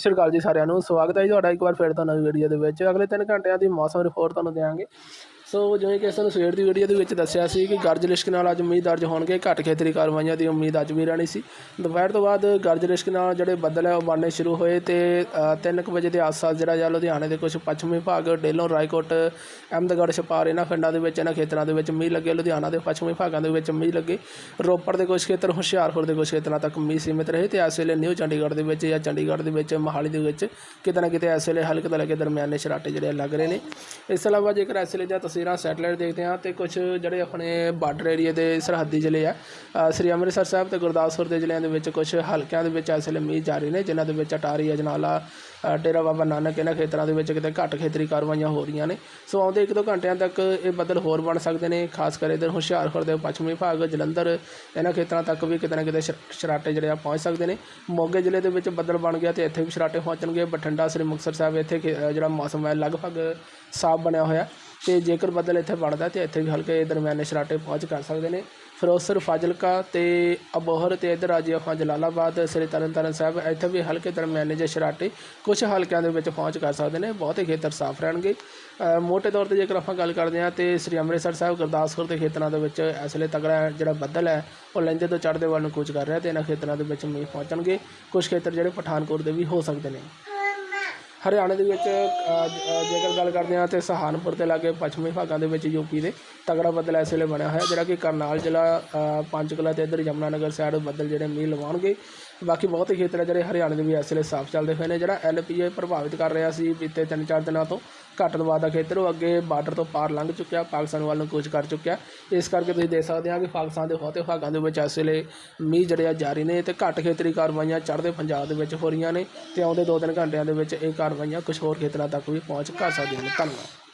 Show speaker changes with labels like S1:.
S1: ਸਤਿ ਸ਼੍ਰੀ ਅਕਾਲ ਜੀ ਸਾਰਿਆਂ ਨੂੰ। ਸਵਾਗਤ ਹੈ ਜੀ ਤੁਹਾਡਾ ਇੱਕ ਵਾਰ ਫਿਰ ਤੋਂ ਨਵੀਂ ਵੀਡੀਓ ਦੇ ਵਿੱਚ। ਅਗਲੇ 3 ਘੰਟਿਆਂ ਦੀ ਮੌਸਮ ਰਿਪੋਰਟ ਤੁਹਾਨੂੰ ਦੇਵਾਂਗੇ ਸੋ ਜਿਵੇਂ ਕਿ ਸਾਨੂੰ ਸਵੇਰ ਦੀ ਵੀਡੀਓ ਦੇ ਵਿੱਚ ਦੱਸਿਆ ਸੀ ਕਿ ਗਰਜ ਲਿਸ਼ਕ ਨਾਲ ਅੱਜ ਮੀਂਹ ਦਰਜ ਹੋਣਗੇ ਘੱਟ ਖੇਤਰੀ ਕਾਰਵਾਈਆਂ ਦੀ ਉਮੀਦ ਅੱਜ ਵੀ ਰਹਿਣੀ ਸੀ। ਦੁਪਹਿਰ ਤੋਂ ਬਾਅਦ ਗਰਜ ਲਿਸ਼ਕ ਨਾਲ ਜਿਹੜੇ ਬੱਦਲ ਹੈ ਉਹ ਬਣਨੇ ਸ਼ੁਰੂ ਹੋਏ ਤੇ 3:00 ਵਜੇ ਦੇ ਆਸ-ਪਾਸ ਜਿਹੜਾ ਜਾਂ ਲੁਧਿਆਣੇ ਦੇ ਕੁਝ ਪੱਛਮੀ ਭਾਗ, ਡੇਲੋਂ, ਰਾਏਕੋਟ, ਅਹਿਮਦਗੜ੍ਹ, ਛਪਾਰ ਇਹਨਾਂ ਪਿੰਡਾਂ ਦੇ ਵਿੱਚ, ਇਹਨਾਂ ਖੇਤਰਾਂ ਦੇ ਵਿੱਚ ਮੀਂਹ ਲੱਗੇ, ਲੁਧਿਆਣਾ ਦੇ ਪੱਛਮੀ ਭਾਗਾਂ ਦੇ ਵਿੱਚ ਮੀਂਹ ਲੱਗੇ। ਰੋਪੜ ਦੇ ਕੁਝ ਖੇਤਰ, ਹੁਸ਼ਿਆਰਪੁਰ ਦੇ ਕੁਝ ਖੇਤਰਾਂ ਤੱਕ ਮੀਂਹ ਸੀਮਿਤ ਰਹੇ ਤੇ ਇਸ ਵੇਲੇ ਨਿਊ ਚੰਡੀਗੜ੍ਹ ਦੇ ਵਿੱਚ ਜਾਂ ਚੰਡੀਗੜ੍ਹ ਦੇ ਵਿੱਚ, ਮੋਹਾਲੀ ਦੇ ਵਿੱਚ ਕਿਤੇ ਨਾ ਕਿਤੇ ਇਸ ਵੇਲੇ ਹਲਕੇ ਤੋਂ ਲੈ ਕੇ ਦਰਮਿਆਨੇ ਸ਼ਰਾਟੇ ਜਿਹੜੇ ਲੱਗ ਰਹੇ ਨੇ। ਇਸ ਤੋਂ ਇਲਾਵਾ ਜੇਕਰ ਇਸ ਵੇਲੇ ਜਾਂ ਦੀਆਂ ਤਸਵੀਰਾਂ ਸੈਟੇਲਾਈਟ ਦੇਖਦੇ ਹਾਂ ਤੇ ਕੁਝ ਜਿਹੜੇ ਆਪਣੇ ਬਾਰਡਰ ਏਰੀਏ ਦੇ ਸਰਹੱਦੀ ਜ਼ਿਲ੍ਹੇ ਆ ਸ੍ਰੀ ਅੰਮ੍ਰਿਤਸਰ ਸਾਹਿਬ ਤੇ ਗੁਰਦਾਸਪੁਰ ਦੇ ਜ਼ਿਲ੍ਹਿਆਂ ਦੇ ਵਿੱਚ ਕੁਝ ਹਲਕਿਆਂ ਦੇ ਵਿੱਚ ਇਸ ਵੇਲੇ ਮੀਂਹ ਜਾਰੀ ਨੇ, ਜਿਨ੍ਹਾਂ ਦੇ ਵਿੱਚ ਅਟਾਰੀ, ਅਜਨਾਲਾ ਡੇਰਾ ਬਾਬਾ ਨਾਨਕ ਇਹਨਾਂ ਖੇਤਰਾਂ ਦੇ ਵਿੱਚ ਕਿਤੇ ਘੱਟ ਖੇਤਰੀ ਕਾਰਵਾਈਆਂ ਹੋ ਰਹੀਆਂ ਨੇ। ਸੋ ਆਉਂਦੇ ਇੱਕ ਦੋ ਘੰਟਿਆਂ ਤੱਕ ਇਹ ਬੱਦਲ ਹੋਰ ਬਣ ਸਕਦੇ ਨੇ, ਖਾਸ ਕਰ ਇਧਰ ਹੁਸ਼ਿਆਰਪੁਰ ਦੇ ਪੱਛਮੀ ਭਾਗ, ਜਲੰਧਰ ਇਹਨਾਂ ਖੇਤਰਾਂ ਤੱਕ ਵੀ ਕਿਤੇ ਨਾ ਕਿਤੇ ਸ਼ਰ- ਸ਼ਰਾਟੇ ਜਿਹੜੇ ਆ ਪਹੁੰਚ ਸਕਦੇ ਨੇ। ਮੋਗੇ ਜ਼ਿਲ੍ਹੇ ਦੇ ਵਿੱਚ ਬੱਦਲ ਬਣ ਗਿਆ ਤੇ ਇੱਥੇ ਵੀ ਸ਼ਰਾਟੇ ਪਹੁੰਚਣਗੇ। ਬਠਿੰਡਾ, ਸ੍ਰੀ ਮੁਕਤਸਰ ਸਾਹਿਬ ਇੱਥੇ ਖੇ- ਜਿਹੜਾ ਮੌਸਮ ਹੈ ਲਗਭਗ ਸਾਫ਼ ਬਣਿਆ ਹੋਇਆ। ਤੇ ਜੇਕਰ ਬੱਦਲ ਇੱਥੇ ਵੜਦਾ ਤੇ ਇੱਥੇ ਵੀ ਹਲਕੇ ਦਰਮਿਆਨੇ ਸ਼ਰਾਟੇ ਪਹੁੰਚ ਕਰ ਸਕਦੇ ਨੇ। ਫਿਰੋਜ਼ਪੁਰ, ਫਾਜ਼ਿਲਕਾ ਤੇ ਅਬੋਹਰ ਤੇ ਇਧਰ ਆ ਜੀ ਆਪਾਂ ਜਲਾਲਾਬਾਦ, ਸ੍ਰੀ ਤਰਨਤਾਰਨ ਸਾਹਿਬ, ਇੱਥੇ ਵੀ ਹਲਕੇ ਦਰਮਿਆਨੇ ਜਿਹੇ ਸ਼ਰਾਟੇ ਕੁਝ ਹਲਕਿਆਂ ਦੇ ਵਿੱਚ ਪਹੁੰਚ ਕਰ ਸਕਦੇ ਨੇ, ਬਹੁਤੇ ਖੇਤਰ ਸਾਫ਼ ਰਹਿਣਗੇ। ਮੋਟੇ ਤੌਰ ਤੇ ਜੇਕਰ ਆਪਾਂ ਗੱਲ ਕਰਦੇ ਹਾਂ ਤੇ ਸ੍ਰੀ ਅੰਮ੍ਰਿਤਸਰ ਸਾਹਿਬ, ਗੁਰਦਾਸਪੁਰ ਦੇ ਖੇਤਰਾਂ ਦੇ ਵਿੱਚ ਇਸ ਵੇਲੇ ਤਗੜਾ ਜਿਹੜਾ ਬੱਦਲ ਹੈ, ਉਹ ਲਹਿੰਦੇ ਤੋਂ ਚੜ੍ਹਦੇ ਵੱਲ ਨੂੰ ਕੂਚ ਕਰ ਰਿਹਾ ਤੇ ਇਹਨਾਂ ਖੇਤਰਾਂ ਦੇ ਵਿੱਚ ਮੀਂਹ ਪਹੁੰਚਣਗੇ। ਕੁਝ ਖੇਤਰ ਜਿਹੜੇ ਪਠਾਨਕੋਟ ਦੇ ਵੀ ਹੋ ਸਕਦੇ ਨੇ। ਹਰਿਆਣੇ ਦੇ ਵਿੱਚ ਅ, ਜ- ਅ, ਜੇਕਰ ਗੱਲ ਕਰਦੇ ਹਾਂ ਤੇ ਸਹਾਰਨਪੁਰ ਦੇ ਲਾਗੇ ਪੱਛਮੀ ਭਾਗਾਂ ਦੇ ਵਿੱਚ ਯੂਪੀ ਦੇ ਤਗੜਾ ਬੱਦਲ ਇਸ ਵੇਲੇ ਬਣਿਆ ਹੋਇਆ ਜਿਹੜਾ ਕਿ ਕਰਨਾਲ ਜ਼ਿਲ੍ਹਾ ਅ, ਪੰਚਕੂਲਾ ਤੇ ਇੱਧਰ ਯਮੁਨਾਨਗਰ ਸਾਈਡ ਬੱਦਲ ਜਿਹੜੇ ਮੀਂਹ ਲਵਾਉਣਗੇ। ਬਾਕੀ ਬਹੁਤ ਹੀ ਖੇਤਰ ਆ ਜਿਹੜੇ ਹਰਿਆਣੇ ਦੇ ਵੀ ਇਸ ਵੇਲੇ ਸਾਫ਼ ਚੱਲਦੇ ਹੋਏ ਨੇ ਜਿਹੜਾ ਐਲਪੀਏ ਪ੍ਰਭਾਵਿਤ ਕਰ ਰਿਹਾ ਸੀ ਬੀਤੇ ਤਿੰਨ ਚਾਰ ਦਿਨਾਂ ਤੋਂ। ਘੱਟ ਦਾ ਖੇਤਰ ਉਹ ਅੱਗੇ ਬਾਰਡਰ ਤੋਂ ਪਾਰ ਲੰਘ ਚੁੱਕਿਆ, ਪਾਕਿਸਤਾਨ ਵੱਲ ਨੂੰ ਕੂਚ ਕਰ ਚੁੱਕਿਆ। ਇਸ ਕਰਕੇ ਤੁਸੀਂ ਦੇਖ ਸਕਦੇ ਆ ਕਿ ਪਾਕਿਸਤਾਨ ਦੇ ਬਹੁਤੇ ਭਾਗਾਂ ਦੇ ਵਿੱਚ ਇਸ ਵੇਲੇ ਮੀਂਹ ਜਿਹੜੇ ਆ ਜਾਰੀ ਨੇ ਤੇ ਘੱਟ ਖੇਤਰੀ ਕਾਰਵਾਈਆਂ ਚੜ੍ਹਦੇ ਪੰਜਾਬ ਦੇ ਵਿੱਚ ਹੋ ਰਹੀਆਂ ਨੇ ਤੇ ਆਉਂਦੇ 2-3 ਘੰਟਿਆਂ ਦੇ ਵਿੱਚ ਇਹ ਕਾਰਵਾਈਆਂ ਕੁਝ ਹੋਰ ਖੇਤਰਾਂ ਤੱਕ ਵੀ ਪਹੁੰਚ ਕਰ ਸਕਦੀਆਂ ਨੇ। ਧੰਨਵਾਦ।